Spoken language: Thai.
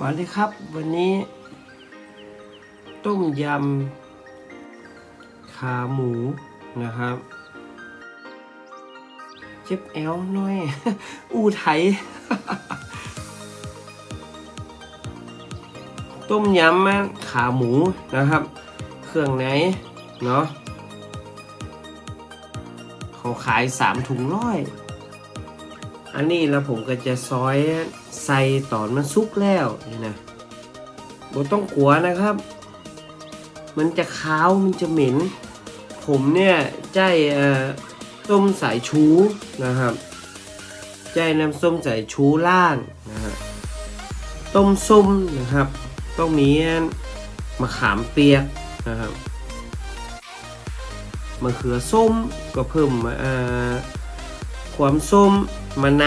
สวัสดีครับ วันนี้ ต้มยำขาหมูนะครับ เจ็บแอวหน่อย อูไทยต้มยำขาหมูนะครับ เครื่องไหน เนาะเขาขายสามถุงร้อย อันนี้แล้วผมก็จะซอยใส่ตอนมันสุกแล้วนี่นะบ่ต้องกลัวนะครับ มันจะคาวมันจะเหม็น ผมเนี่ยใจส้มสายชูนะครับ ใจน้ำส้มสายชูล่างนะฮะต้มส้มนะครับ ต้องมีมะขามเปียกนะครับมะเขือส้มก็เพิ่มความส้ม มะน